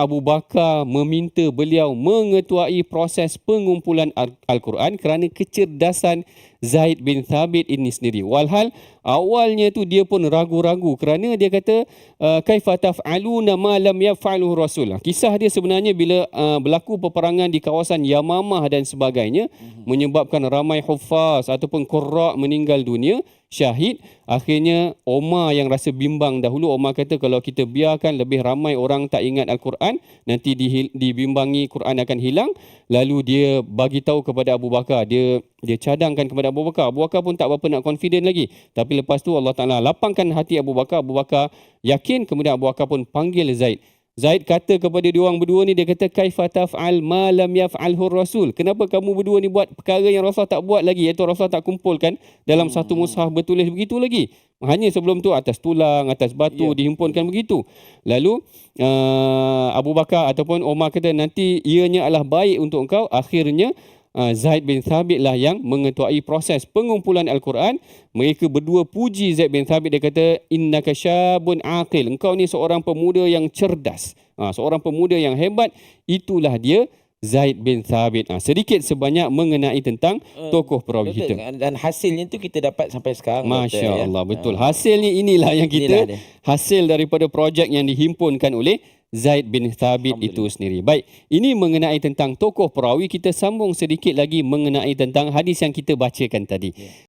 Abu Bakar meminta beliau mengetuai proses pengumpulan Al- Al-Quran kerana kecerdasan Zaid bin Thabit ini sendiri. Walhal awalnya tu dia pun ragu-ragu kerana dia kata uh, kaifa taf'aluna ma lam yaf'aluhu rasul. Kisah dia sebenarnya bila uh, berlaku peperangan di kawasan Yamamah dan sebagainya menyebabkan ramai huffaz ataupun qurra meninggal dunia syahid akhirnya Omar yang rasa bimbang dahulu Omar kata kalau kita biarkan lebih ramai orang tak ingat al-Quran nanti di, dibimbangi Quran akan hilang lalu dia bagi tahu kepada Abu Bakar. Dia dia cadangkan kepada Abu Bakar. Abu Bakar pun tak berapa nak confident lagi. Tapi lepas tu Allah Taala lapangkan hati Abu Bakar. Abu Bakar yakin kemudian Abu Bakar pun panggil Zaid Zaid kata kepada dia orang berdua ni dia kata kaifa taf'al ma lam yaf'alhu rasul kenapa kamu berdua ni buat perkara yang Rasul tak buat lagi iaitu Rasul tak kumpulkan dalam hmm. satu mushaf bertulis begitu lagi hanya sebelum tu atas tulang atas batu yeah. dihimpunkan begitu lalu uh, Abu Bakar ataupun Omar kata nanti ianya adalah baik untuk engkau akhirnya Zaid bin Thabit lah yang mengetuai proses pengumpulan Al-Quran. Mereka berdua puji Zaid bin Thabit. Dia kata, Innaka syabun aqil. Engkau ni seorang pemuda yang cerdas. Ha, seorang pemuda yang hebat. Itulah dia Zaid bin Thabit. Ha, sedikit sebanyak mengenai tentang tokoh perawi Betul. kita. Dan hasilnya tu kita dapat sampai sekarang. Masya doktor, ya. Allah, betul. Hasilnya inilah yang kita, Inilah dia. hasil daripada projek yang dihimpunkan oleh Zaid bin Thabit itu sendiri. Baik, ini mengenai tentang tokoh perawi. Kita sambung sedikit lagi mengenai tentang hadis yang kita bacakan tadi.